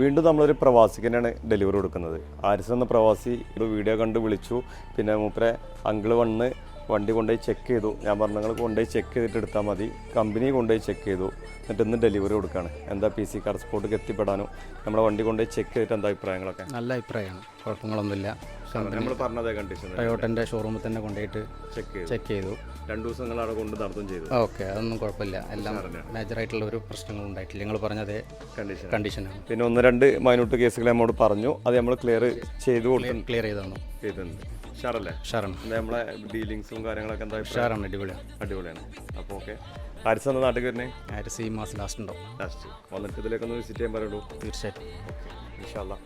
വീണ്ടും നമ്മളൊരു പ്രവാസിക്ക് തന്നെയാണ് ഡെലിവറി കൊടുക്കുന്നത്. ആരിസ് എന്ന പ്രവാസി ഒരു വീഡിയോ കണ്ട് വിളിച്ചു. പിന്നെ മൂപ്പരെ അങ്കിൾ വന്ന് വണ്ടി കൊണ്ടുപോയി ചെക്ക് ചെയ്തു. ഞാൻ പറഞ്ഞു നിങ്ങൾ കൊണ്ടുപോയി ചെക്ക് ചെയ്തിട്ട് എടുത്താൽ മതി. കമ്പനി കൊണ്ടുപോയി ചെക്ക് ചെയ്തു. എന്നിട്ട് ഇന്ന് ഡെലിവറി കൊടുക്കുകയാണ് എന്താ പി സി കാർ സ്പോട്ടിലേക്ക് എത്തിപ്പെടാനോ? നമ്മുടെ വണ്ടി കൊണ്ടുപോയി ചെക്ക് ചെയ്തിട്ട് എന്താ അഭിപ്രായങ്ങളൊക്കെ? നല്ല അഭിപ്രായമാണ്. കുഴപ്പങ്ങളൊന്നുമില്ല. നമ്മൾ പറഞ്ഞതേ കണ്ടീഷൻ ടൊയോട്ടന്റെ ഷോറൂമിൽ തന്നെ കൊണ്ടുപോയിട്ട് ചെക്ക് ചെയ്തു. ചെക്ക് ചെയ്തു. രണ്ടു ദിവസം നിങ്ങൾ അവിടെ കൊണ്ട് ചെയ്തു ഓക്കെ അതൊന്നും കുഴപ്പമില്ല. എല്ലാം മേജറായിട്ടുള്ള ഒരു പ്രശ്നങ്ങളും ഉണ്ടായിട്ടില്ല. നിങ്ങൾ പറഞ്ഞതേ കണ്ടീഷൻ കണ്ടീഷനാണ് പിന്നെ ഒന്ന് രണ്ട് മൈനോട്ട് കേസുകൾ നമ്മോട് പറഞ്ഞു. അത് നമ്മൾ ക്ലിയർ ചെയ്തു ക്ലിയർ ചെയ്തു ചെയ്തിട്ടുണ്ട്. ഷാറല്ലേ ഷാറാണ് നമ്മളെ ഡീലിങ്സും കാര്യങ്ങളൊക്കെ എന്താ അഭിപ്രായം? ഷാറാണ് അടിപൊളിയാണ്. അടിപൊളിയാണ്. അപ്പോൾ ഓക്കെ ആരിസ് എന്ന നാട്ടിൽ വരുന്നേ? ആയിരത്തി ഈ മാസം ലാസ്റ്റ് വന്നിട്ട് ഇതിലേക്കൊന്ന് വിസിറ്റ് ചെയ്യാൻ പറയുള്ളൂ. തീർച്ചയായിട്ടും. ഓക്കെ ഇൻഷാല്ലാ